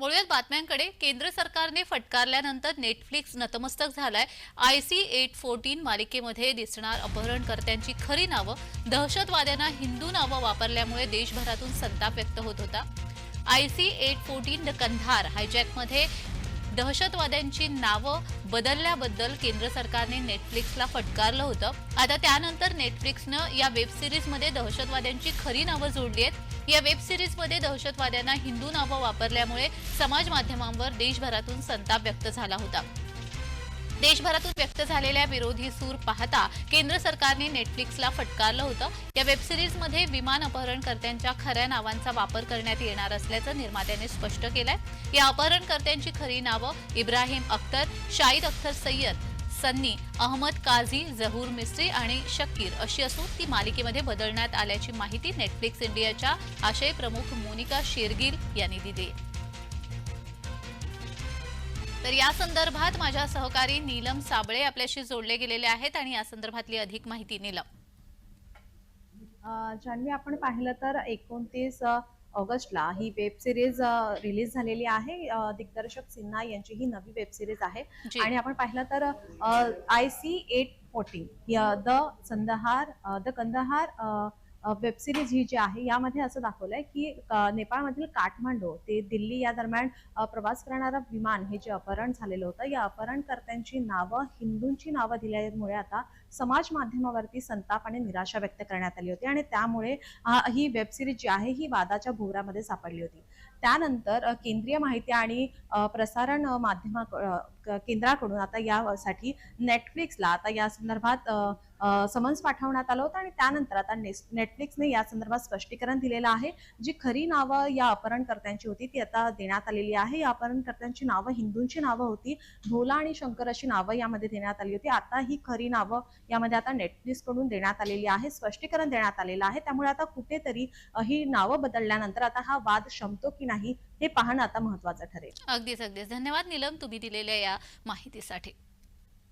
वळूयात बातम्यांकडे. केंद्र सरकारने फटकारल्यानंतर नेटफ्लिक्स नतमस्तक झालाय. आय सी एट फोर्टीन मालिकेमध्ये दिसणार अपहरणकर्त्यांची खरी नावं. दहशतवाद्यांना हिंदू नावं वापरल्यामुळे देशभरातून संताप व्यक्त होत होता. I C eight fourteen the Kandahar हायजॅकमध्ये दहशतवाद्यांची नावं बदलल्याबद्दल केंद्र सरकारने नेटफ्लिक्सला फटकारलं होतं. आता त्यानंतर नेटफ्लिक्सनं या वेब सिरीजमध्ये दहशतवाद्यांची खरी नावं जोडली आहेत. या वेब सिरीजमध्ये दहशतवाद्यांना हिंदू नावं वापरल्यामुळे समाज माध्यमांवर देशभरातून संताप व्यक्त झाला होता. देशभरातून व्यक्त झालेल्या विरोधी सूर पाहता केंद्र सरकारने नेटफ्लिक्सला फटकारलं होतं. या वेबसिरीजमध्ये विमान अपहरणकर्त्यांच्या खऱ्या नावांचा वापर करण्यात येणार असल्याचं निर्मात्याने स्पष्ट केलंय. या अपहरणकर्त्यांची खरी नावं इब्राहिम अख्तर शाहिद अख्तर सय्यद सन्नी अहमद काझी जहूर मिस्त्री आणि शकीर अशी असून ती मालिकेमध्ये बदलण्यात आल्याची माहिती नेटफ्लिक्स इंडियाच्या आशय प्रमुख मोनिका शेरगिल यांनी दिली तर या संदर्भात माझ्या सहकारी नीलम साबळे आपल्याशी जोडले गेलेले आहेत आणि या संदर्भातली अधिक माहिती नीलम. जान्हवी आपण पाहिलं तर एकोणतीस ऑगस्टला ही वेब सिरीज रिलीज झालेली आहे. दिग्दर्शक सिन्हा यांची ही नवी वेब सिरीज आहे. आणि आपण पाहिलं तर I C eight fourteen the Kandahar the Kandahar web series ही जी आहे यामध्ये असं दाखवलंय की नेपाळमधील काठमांडू ते दिल्ली या दरम्यान प्रवास करणारं विमान हे जे अपहरण झालेलं होतं या अपहरणकर्त्यांची नावं हिंदूंची नावं दिल्यामुळे आता समाज माध्यमावरती संताप आणि निराशा व्यक्त करण्यात आली होती आणि त्यामुळे ही वेब सिरीज जी आहे ही वादाच्या भोवऱ्यामध्ये सापडली होती. त्यानंतर केंद्रीय माहिती आणि प्रसारण माध्यमा केंद्राकडून आता यासाठी नेटफ्लिक्सला आता या संदर्भात समन्स पाठवण्यात आलं होतं आणि त्यानंतर आता नेस- नेटफ्लिक्सने या संदर्भात स्पष्टीकरण दिलेलं आहे. जी खरी नावं या अपहरणकर्त्यांची होती ती आता देण्यात आलेली आहे. या अपहरणकर्त्यांची नावं हिंदूंची नावं होती. भोला आणि शंकर अशी नावं यामध्ये देण्यात आली होती. आता ही खरी नावं यामध्ये आता नेटफ्लिक्सकडून देण्यात आलेली आहे. स्पष्टीकरण देण्यात आलेलं आहे. त्यामुळे आता कुठेतरी ही नावं बदलल्यानंतर आता हा वाद शमतो की नाही हे पाहणं आता महत्वाचं ठरेल. अगदीच अगदीच. धन्यवाद नीलम तुम्ही दिलेल्या या माहितीसाठी.